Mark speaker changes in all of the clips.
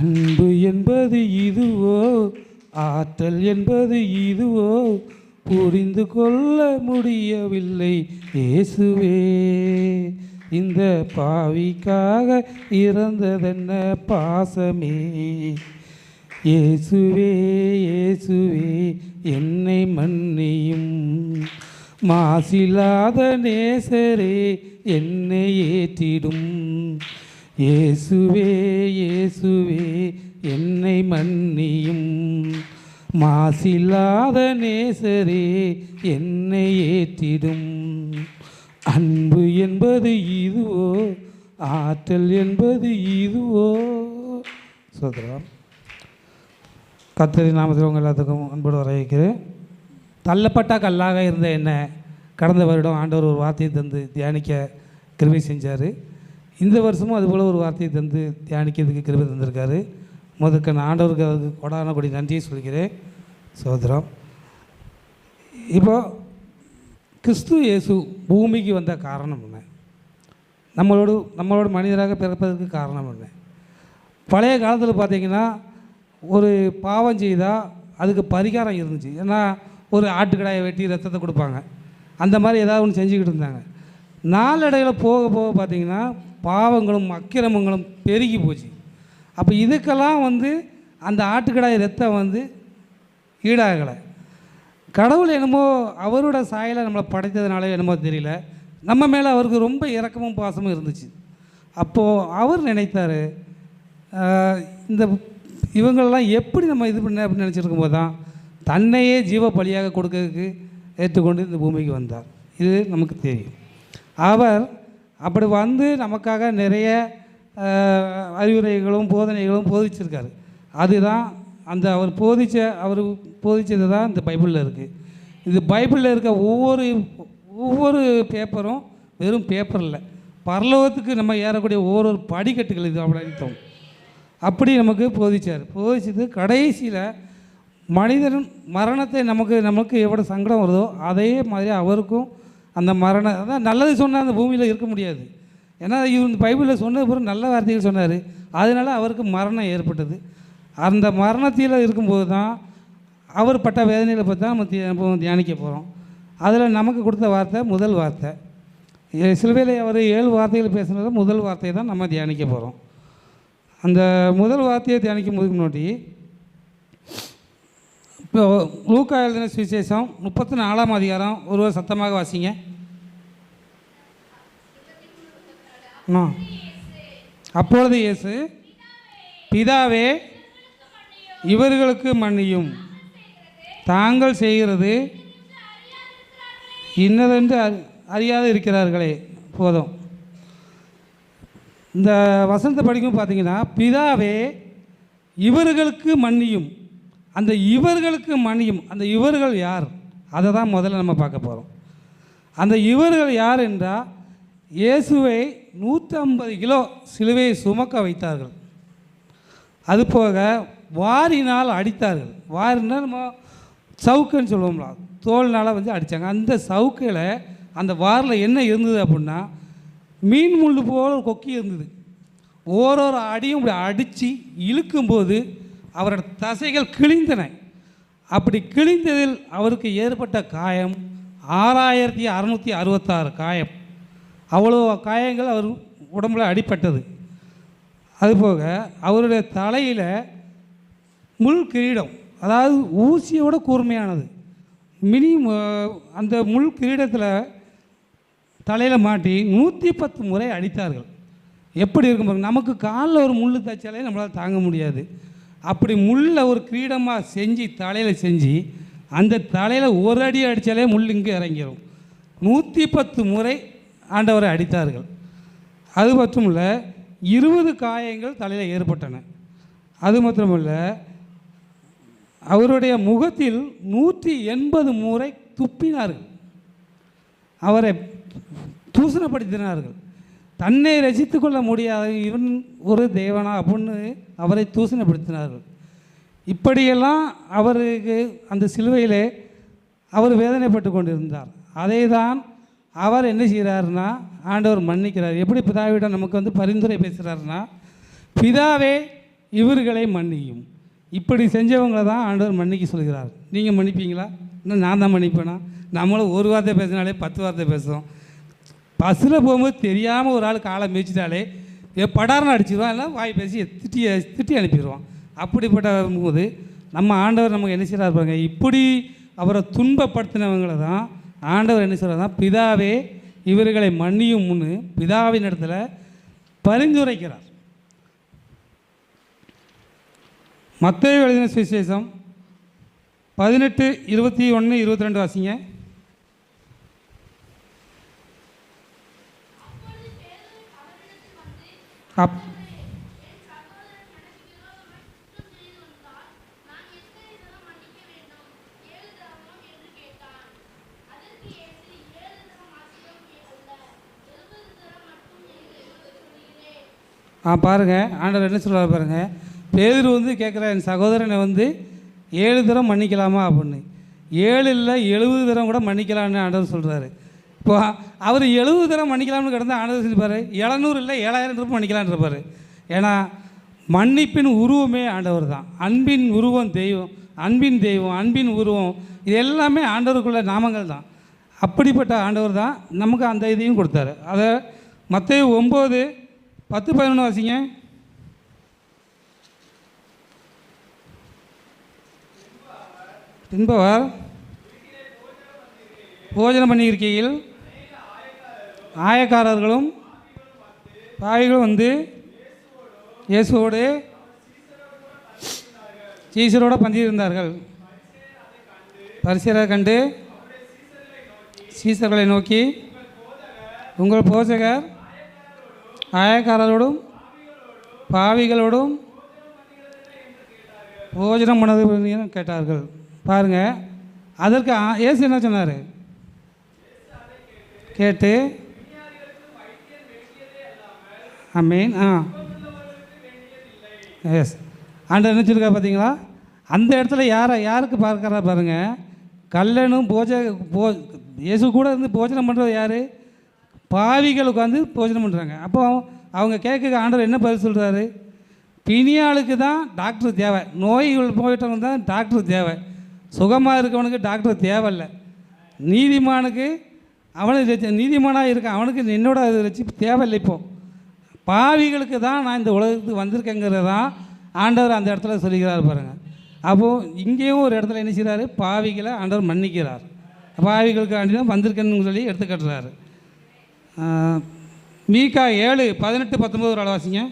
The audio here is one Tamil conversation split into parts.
Speaker 1: அன்பு என்பது இதுவோ ஆற்றல் என்பது இதுவோ புரிந்து கொள்ள முடியவில்லை இயேசுவே இந்த பாவிக்காக இறந்ததென்ன பாசமே இயேசுவே இயேசுவே என்னை மன்னியும் மாசில்லாத நேசரே என்னை ஏற்றிடும் இயேசுவே இயேசுவே என்னை மன்னியும் மாசில்லாத நேசரே என்னை ஏற்றிடும் அன்பு என்பது இதுவோ ஆற்றல் என்பது இதுவோ சோதரா கத்தரி நாமத்தில் உங்கள் எல்லாத்துக்கும் அன்போடு வரவேற்கிறேன் தள்ளப்பட்ட கல்லாக இருந்த என்ன கடந்த வருடம் ஆண்டவர் ஒரு வார்த்தையை தந்து தியானிக்க கிருமி செஞ்சார் இந்த வருஷமும் அதுபோல் ஒரு வார்த்தையை தந்து தியானிக்கிறதுக்கு கிருபை தந்திருக்காரு முதற்க நான் ஆண்டவருக்கு அவருக்கு கொடான கொடி நன்றியை சொல்கிறேன் சோதரம் இப்போ கிறிஸ்து இயேசு பூமிக்கு வந்த காரணம் என்ன நம்மளோட நம்மளோட மனிதராக பிறப்பதற்கு காரணம் என்ன பழைய காலத்தில் பார்த்திங்கன்னா ஒரு பாவம் செய்தால் அதுக்கு பரிகாரம் இருந்துச்சு ஏன்னா ஒரு ஆட்டுக்கடாயை வெட்டி ரத்தத்தை கொடுப்பாங்க அந்த மாதிரி ஏதாவது ஒன்று செஞ்சுக்கிட்டு இருந்தாங்க நாளடையில் போக போக பார்த்திங்கன்னா பாவங்களும் அக்கிரமங்களும் பெருகி போச்சு அப்போ இதுக்கெல்லாம் வந்து அந்த ஆட்டுக்கடாய் ரத்தம் வந்து ஈடாகலை கடவுள் என்னமோ அவரோட சாயலை நம்மளை படைத்ததுனால என்னமோ தெரியல நம்ம மேலே அவருக்கு ரொம்ப இறக்கமும் பாசமும் இருந்துச்சு அப்போது அவர் நினைத்தார் இந்த இவங்களெல்லாம் எப்படி நம்ம இது பண்ண அப்படின்னு போது தான் தன்னையே ஜீவ பலியாக கொடுக்கறதுக்கு ஏற்றுக்கொண்டு இந்த பூமிக்கு வந்தார் இது நமக்கு தெரியும் அவர் அப்படி வந்து நமக்காக நிறைய அறிவுரைகளும் போதனைகளும் போதிச்சிருக்காரு அதுதான் அந்த அவர் போதித்த அவர் போதிச்சது தான் இந்த பைபிளில் இருக்குது இது பைபிளில் இருக்க ஒவ்வொரு ஒவ்வொரு பேப்பரும் வெறும் பேப்பரில் பரலோகத்துக்கு நம்ம ஏறக்கூடிய ஒவ்வொரு படிக்கட்டுகள் இது அப்படின்னு அப்படி நமக்கு போதிச்சார் போதிச்சது கடைசியில் மனிதன் மரணத்தை நமக்கு நமக்கு எவ்வளோ சங்கடம் வருதோ அதே மாதிரி அவருக்கும் அந்த மரணம் அதான் நல்லது சொன்னால் அந்த பூமியில் இருக்க முடியாது ஏன்னா இவர் இந்த பைபிளில் சொன்னது பிறகு நல்ல வார்த்தைகள் சொன்னார் அதனால் அவருக்கு மரணம் ஏற்பட்டது அந்த மரணத்தில் இருக்கும்போது தான் அவர் பட்ட வேதனையில் பார்த்தா நம்ம தியானிக்க போகிறோம் அதில் நமக்கு கொடுத்த வார்த்தை முதல் வார்த்தை சிலுவையில் அவர் ஏழு வார்த்தைகள் பேசுனது முதல் வார்த்தையை தான் நம்ம தியானிக்க போகிறோம் அந்த முதல் வார்த்தையை தியானிக்கும் போது முன்னாடி இப்போ லூக்கா எழுதின சுவிசேஷம் முப்பத்தி நாலாம் அதிகாரம் ஒருவர் சத்தமாக வாசிங்க
Speaker 2: ஆ அப்பொழுது இயேசு பிதாவே இவர்களுக்கு மன்னியும் தாங்கள் செய்கிறது இன்னதென்று அறியாது இருக்கிறார்களே போதும் இந்த வசந்த படிக்கும் பார்த்தீங்கன்னா பிதாவே இவர்களுக்கு மன்னியும் அந்த இவர்களுக்கு மணியும் அந்த இவர்கள் யார் அதை தான் முதல்ல நம்ம பார்க்க போகிறோம் அந்த இவர்கள் யார் என்றால் இயேசுவை நூற்றம்பது கிலோ சிலுவையை சுமக்க வைத்தார்கள் அது போக வாரினால் அடித்தார்கள் வாரினால் நம்ம சவுக்குன்னு சொல்லுவோம்ல தோல்னால் வந்து அடித்தாங்க அந்த சவுக்கில் அந்த வாரில் என்ன இருந்தது அப்படின்னா மீன் முள்ளு போல் கொக்கி இருந்தது ஓரொரு அடியும் இப்படி அடித்து இழுக்கும்போது அவரது தசைகள் கிழிந்தன அப்படி கிழிந்ததில் அவருக்கு ஏற்பட்ட காயம் ஆறாயிரத்தி அறநூற்றி அறுபத்தாறு காயம் அவ்வளோ காயங்கள் அவர் உடம்புல அடிப்பட்டது அதுபோக அவருடைய தலையில் முள் கிரீடம் அதாவது ஊசியோட கூர்மையானது மினி அந்த முள் கிரீடத்தில் தலையில் மாட்டி நூற்றி பத்து முறை அடித்தார்கள் எப்படி இருக்கும் நமக்கு காலில் ஒரு முள் தைச்சாலே நம்மளால் தாங்க முடியாது அப்படி முள்ள ஒரு கிரீடமாக செஞ்சு தலையில் செஞ்சு அந்த தலையில் ஒரு அடி அடித்தாலே முள் இங்கே இறங்கிடும் நூற்றி பத்து முறை ஆண்டவரை அடித்தார்கள் அது மட்டும் இல்லை இருபது காயங்கள் தலையில் ஏற்பட்டன அது மாத்திரமல்ல அவருடைய முகத்தில் நூற்றி எண்பது முறை துப்பினார்கள் அவரை தூசணப்படுத்தினார்கள் தன்னை ரசித்து கொள்ள முடியாத இவன் ஒரு தேவனா அப்படின்னு அவரை தூசணப்படுத்தினார்கள் இப்படியெல்லாம் அவருக்கு அந்த சிலுவையிலே அவர் வேதனைப்பட்டு கொண்டிருந்தார் அதை தான் அவர் என்ன செய்கிறாருன்னா ஆண்டவர் மன்னிக்கிறார் எப்படி பிதாவிடம் நமக்கு வந்து பரிந்துரை பேசுகிறாருன்னா பிதாவே இவர்களை மன்னியும் இப்படி செஞ்சவங்களை தான் ஆண்டவர் மன்னிக்க சொல்கிறார் நீங்கள் மன்னிப்பீங்களா இன்னும் நான் தான் மன்னிப்பேனா நம்மளும் ஒரு வார்த்தை பேசினாலே பத்து வார்த்தை பேசுகிறோம் பஸ்ஸில் போகும்போது தெரியாமல் ஒரு ஆள் காலை மேய்ச்சிட்டாலே படாரம் அடிச்சிடுவான் எல்லாம் வாய் பேசி திட்டி திட்டி அனுப்பிடுவான் அப்படிப்பட்ட போது நம்ம ஆண்டவர் நமக்கு என்ன செய்கிறார் பாருங்க இப்படி அவரை துன்பப்படுத்தினவங்களை தான் ஆண்டவர் என்ன சொல்கிறார் பிதாவே இவர்களை மன்னியும் முன்னு பிதாவின் இடத்துல பரிந்துரைக்கிறார் மத்திய எழுதின சுவிசேஷம் பதினெட்டு இருபத்தி ஒன்று இருபத்தி ரெண்டு வாசிங்க அப் ஆ பாருங்கள் ஆண்டவர் என்ன சொல்கிறார் பாருங்கள் பேர் வந்து கேட்குற என் சகோதரனை வந்து ஏழு தரம் மன்னிக்கலாமா அப்படின்னு ஏழு இல்லை எழுபது தரம் கூட மன்னிக்கலான்னு ஆண்டவர் சொல்கிறாரு இப்போ அவர் எழுபது தரம் மன்னிக்கலாம்னு கிடந்த ஆனது செஞ்சுப்பார் எழுநூறு இல்லை ஏழாயிரம் திருப்பம் மன்னிக்கலான் இருப்பார் ஏன்னா மன்னிப்பின் உருவமே ஆண்டவர் தான் அன்பின் உருவம் தெய்வம் அன்பின் தெய்வம் அன்பின் உருவம் இது எல்லாமே ஆண்டவருக்குள்ள நாமங்கள் தான் அப்படிப்பட்ட ஆண்டவர் தான் நமக்கு அந்த இதையும் கொடுத்தாரு அதை மற்ற ஒம்பது பத்து பதினொன்று வாசிங்க பின்பவர் போஜனம் பண்ணியிருக்கையில் ஆயக்காரர்களும் பாவிகளும் வந்து இயேசுவோடு சீசரோட பந்தியிருந்தார்கள் பரிசீலரை கண்டு சீசர்களை நோக்கி உங்கள் போஷகர் ஆயக்காரரோடும் பாவிகளோடும் போஜனம் பண்ணது கேட்டார்கள் பாருங்கள் அதற்கு ஏசு என்ன சொன்னார் கேட்டு அமீன் ஆ எஸ் ஆண்டவர் நினச்சிருக்கா பார்த்தீங்களா அந்த இடத்துல யாரை யாருக்கு பார்க்குறா பாருங்கள் கல்லனும் போஜ போ இயேசு கூட இருந்து போஜனம் பண்ணுறது யார் பாவிகள் உட்காந்து போஜனம் பண்ணுறாங்க அப்போ அவங்க கேட்க ஆண்டவர் என்ன பதில் சொல்கிறாரு பிணியாளுக்கு தான் டாக்டர் தேவை நோய்கள் போயிட்டவங்க தான் டாக்டர் தேவை சுகமாக இருக்கவனுக்கு டாக்டர் தேவையில்லை நீதிமானுக்கு அவனுக்கு நீதிமானாக இருக்கான் அவனுக்கு என்னோட ரசி தேவையில்லை இப்போது பாவிகளுக்கு தான் நான் இந்த உலகத்துக்கு வந்திருக்கேங்கிறது தான் ஆண்டவர் அந்த இடத்துல சொல்லிக்கிறார் பாருங்கள் அப்போது இங்கேயும் ஒரு இடத்துல என்ன செய்கிறாரு பாவிகளை ஆண்டவர் மன்னிக்கிறார் பாவிகளுக்கு ஆண்டி தான் வந்திருக்கேன்னு சொல்லி எடுத்துக்கட்டுறாரு மீகா ஏழு பதினெட்டு பத்தொம்பது ஒரு அளவாசிங்க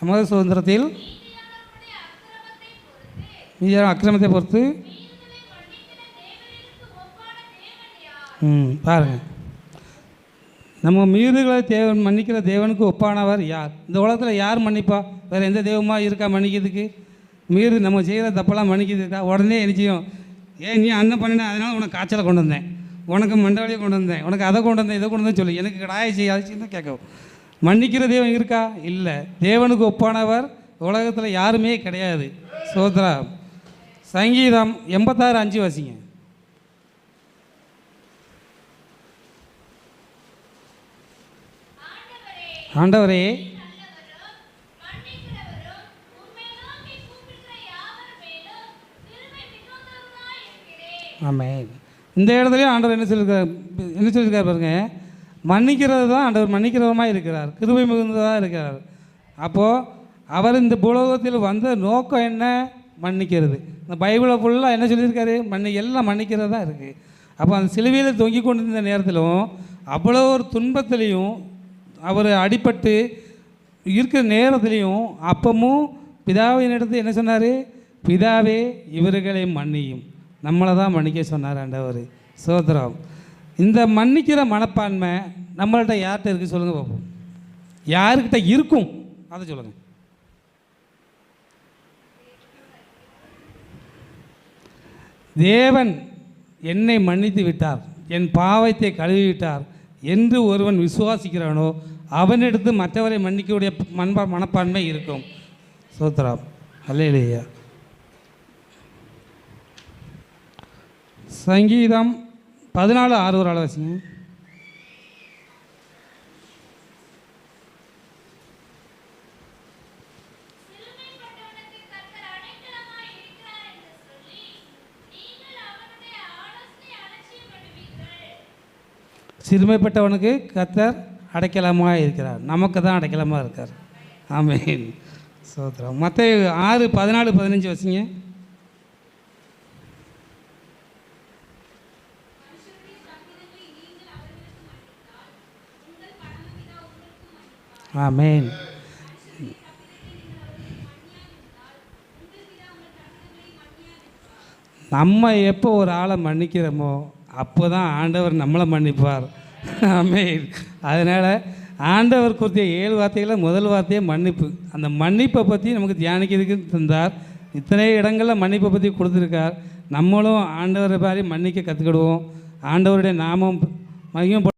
Speaker 2: நமது சுதந்திரத்தில் மீதியான அக்கிரமத்தை பொறுத்து ம் பாருங்கள் நம்ம மீதுகளை தேவன் மன்னிக்கிற தேவனுக்கு ஒப்பானவர் யார் இந்த உலகத்தில் யார் மன்னிப்பா வேறு எந்த தெய்வமாக இருக்கா மன்னிக்கிறதுக்கு மீறு நம்ம செய்கிற தப்பெல்லாம் மன்னிக்கிறதுக்கா உடனே எரிச்சியும் ஏன் நீ அண்ணன் பண்ணின அதனால் உனக்கு காய்ச்சலை கொண்டு வந்தேன் உனக்கு மண்டவழியை கொண்டு வந்தேன் உனக்கு அதை கொண்டு வந்தேன் இதை கொண்டு வந்தேன் சொல்லி எனக்கு கடாய செய்யாச்சுன்னு கேட்கவும் மன்னிக்கிற தெய்வம் இருக்கா இல்லை தேவனுக்கு ஒப்பானவர் உலகத்தில் யாருமே கிடையாது சோத்ரா சங்கீதம் எண்பத்தாறு அஞ்சு வசிங்க ஆண்டவரே ஆமாம் இந்த இடத்துலையும் ஆண்டவர் என்ன சொல்லியிருக்கார் என்ன சொல்லியிருக்கார் பாருங்க மன்னிக்கிறது தான் ஆண்டவர் மன்னிக்கிறவமாக இருக்கிறார் கிருபை மிகுந்ததாக இருக்கிறார் அப்போது அவர் இந்த புலோகத்தில் வந்த நோக்கம் என்ன மன்னிக்கிறது இந்த பைபிளை ஃபுல்லாக என்ன சொல்லியிருக்காரு மண்ணி எல்லாம் மன்னிக்கிறதா இருக்குது அப்போ அந்த சிலுவையில் தொங்கி கொண்டு இருந்த நேரத்திலும் அவ்வளோ ஒரு துன்பத்திலையும் அவர் அடிபட்டு இருக்கிற நேரத்துலேயும் அப்பமும் பிதாவின் இடத்து என்ன சொன்னார் பிதாவே இவர்களை மன்னியும் நம்மளை தான் மன்னிக்க சொன்னார் ஆண்டவர் சோதரம் இந்த மன்னிக்கிற மனப்பான்மை நம்மள்கிட்ட யார்கிட்ட இருக்குது சொல்லுங்கள் பார்ப்போம் யாருக்கிட்ட இருக்கும் அதை சொல்லுங்கள் தேவன் என்னை மன்னித்து விட்டார் என் பாவத்தை கழுவிவிட்டார் என்று ஒருவன் விசுவாசிக்கிறானோ அவனிடத்து மற்றவரை மன்னிக்கக்கூடிய மண்ப மனப்பான்மை இருக்கும் சோத்ரா அல்லையா சங்கீதம் பதினாலு ஆறு ஒரு அளவசிங்க சிறுமைப்பட்டவனுக்கு கத்தர் அடைக்கலமாக இருக்கிறார் நமக்கு தான் அடைக்கலமாக இருக்கார் ஆமீன் சோத்ரா மற்ற ஆறு பதினாலு பதினஞ்சு வச்சுங்க ஆமேன் நம்ம எப்போ ஒரு ஆளை மன்னிக்கிறோமோ அப்போ தான் ஆண்டவர் நம்மளை மன்னிப்பார் ஆமே அதனால் ஆண்டவர் குறித்த ஏழு வார்த்தைகளில் முதல் வார்த்தையே மன்னிப்பு அந்த மன்னிப்பை பற்றி நமக்கு தியானிக்கிறதுக்கு தந்தார் இத்தனை இடங்களில் மன்னிப்பை பற்றி கொடுத்துருக்கார் நம்மளும் ஆண்டவரை பாரி மன்னிக்க கற்றுக்கிடுவோம் ஆண்டவருடைய நாமம் மகிமப்படும்